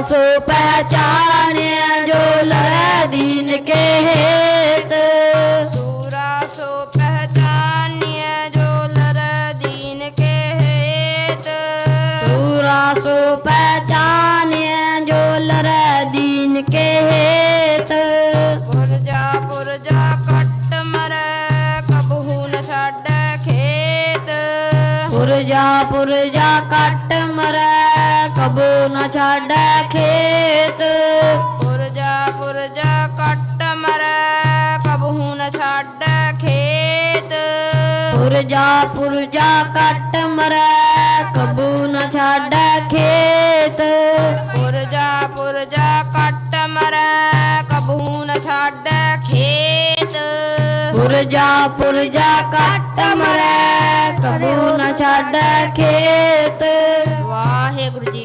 ਸੋ ਪਹਿਚਾਨਿਆ ਜੋ ਲੜੈ ਦੀਨ ਕੇ ਹੇਤ ਸੂਰਾ ਸੋ ਪਹਿਚਾਨਿਆ ਜੋ ਲਰ ਦੀਨ ਕੇ ਹੇਤ ਸੂਰਾ ਸੋ ਪਹਿਚਾਨਿਆ ਨ ਛਾੜੈ ਖੇਤ। ਪੁਰਜਾ ਪੁਰਜਾ ਕੱਟ ਮਰੈ ਕਬਹੂ ਨ ਛੱਡੈ ਖੇਤ। ਪੁਰਜਾ ਪੁਰਜਾ ਕੱਟ ਮਰੈ ਕਬੂ ਨ ਛਾੜੈ ਖੇਤ। ਪੁਰਜਾ ਪੁਰਜਾ ਕੱਟ ਮਰੈ ਕਬਹੂ ਨ ਛੱਡੈ ਖੇਤ। ਪੁਰਜਾ ਪੁਰਜਾ ਕੱਟ ਮਰੈ ਕਬੂ ਨ ਛਾੜੈ ਖੇਤ।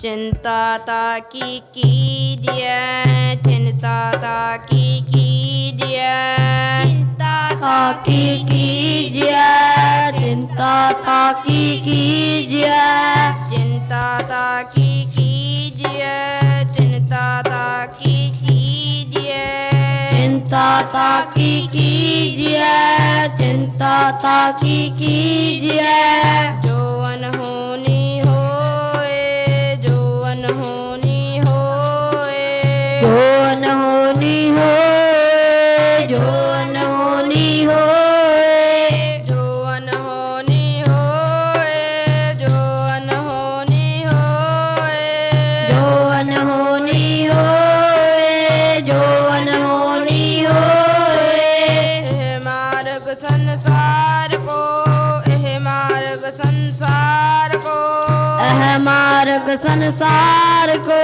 चिंता ताकि कीजिए, चिंता ताकि कीजिए। चिंता ताकि कीजिए, चिंता ताकि कीजिए। चिंता ताकि कीजिए, चिंता ताकि कीजिए। चिंता ताकि कीजिए, चिंता ताकि कीजिए। जो अनहोनी संसार को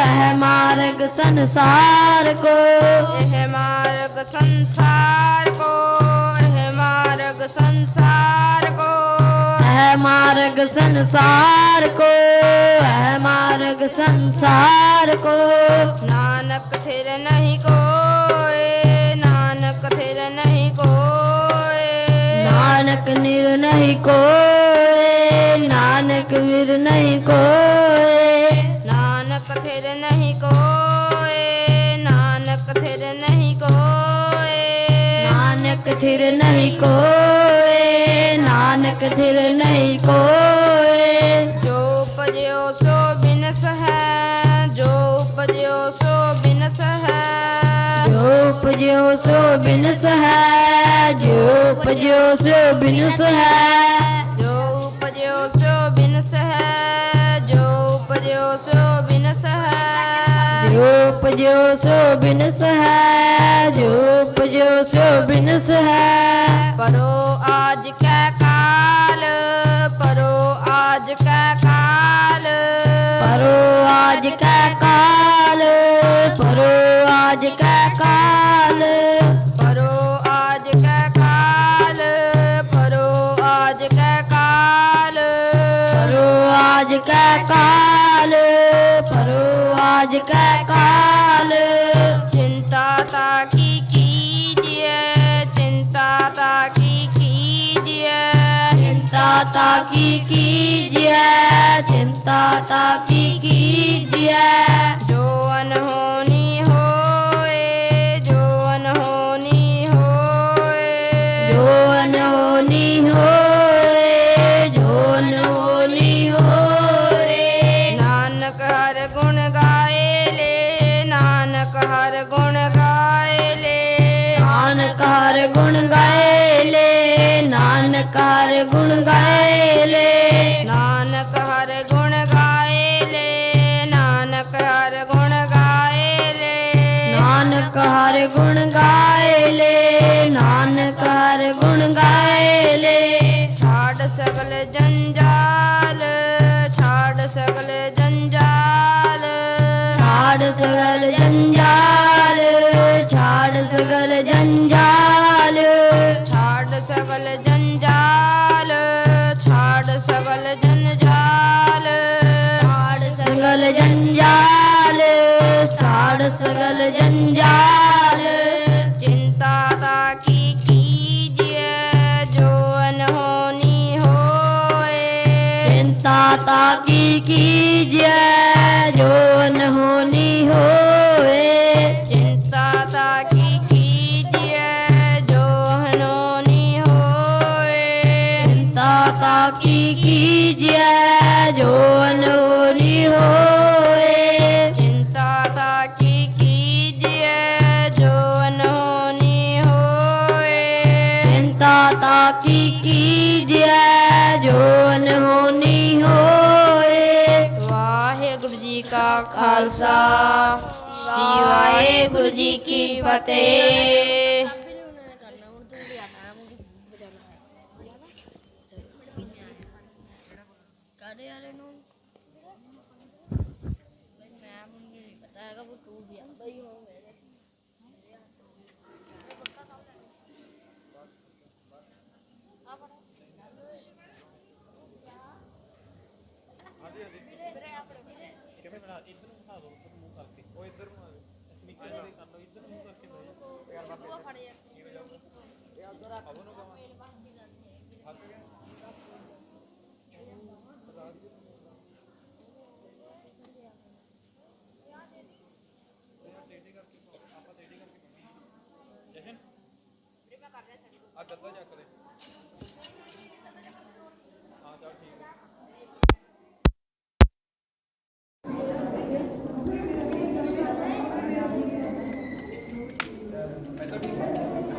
यह मार्ग संसार को। यह मार्ग संसार को यह मार्ग संसार को। यह मार्ग संसार को यह मार्ग संसार को। नानक थिर नहीं को नानक थिर नहीं को नानक निर नहीं को नानक वीर नहीं को ਕੋਏ ਨਾਨਕ ਥਿਰ ਨਹੀਂ ਕੋਏ। ਜੋ ਉਪਜਿਓ ਸੋ ਬਿਨਸ ਹੈ ਜੋ ਉਪਜਿਓ ਸੋ ਬਿਨਸ ਹੈ। ਜੋ ਉਪਜਿਓ ਸੋ ਬਿਨਸ ਹੈ ਜੋ ਉਪਜਿਓ ਸੋ ਬਿਨਸ ਹੈ। ਜੋ ਉਪਜਿਓ ਸੋ ਬਿਨਸ ਹੈ ਜੋ ਉਪਜਿਓ ਸੋ ਬਿਨਸ ਹੈ। ਜੋ ਉਪਜਿਓ ਸੋ ਬਿਨਸ ਹੈ। ਜੋ ਉਪਜਿਓ ਸੋ ਬਿਨਸ ਹੈ ਪਰੋ ਆਜ ਕੈ ਕਾਲ ਪਰੋ ਆਜ ਕੈ ਕਾਲ। ਪਰੋ ਆਜ ਕੈ ਕਾਲ ਪਰੋ ਆਜ ਕੈ ਕਾਲ। ਪਰੋ ਆਜ ਕਾਲ ਪਰੋ ਆਜ ਕਾਲ। ਆਜ ਕਾਲ ਪਰੋ ਆਜ ਕੈ ਕਾਲ। hakiki dia cinta tapi ki dia joan honi hoye joan honi hoye joan honi hoye joan honi hoye Nanak ਹਰ ਗੁਣ ਗਾਏ ਲੈ ਨਾਨਕ ਹਰ ਗੁਣ ਗਾਏ ਲੈ ਨਾਨਕ ਹਰ ਗੁਣ ਗਾਏ ਲੈ ਨਾਨਕ ਹਰ ਗੁਣ ਗਾਏ माता की जय ਖਾਲਸਾ। ਸ੍ਰੀ ਵਾਹਿਗੁਰੂ ਜੀ ਕੀ ਫਤਿਹ।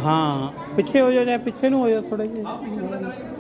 हाँ ਪਿੱਛੇ ਹੋ ਜਾਓ ਜਾਂ ਪਿੱਛੇ ਨੂੰ ਹੋ ਜਾਓ ਥੋੜਾ ਜਿਹਾ।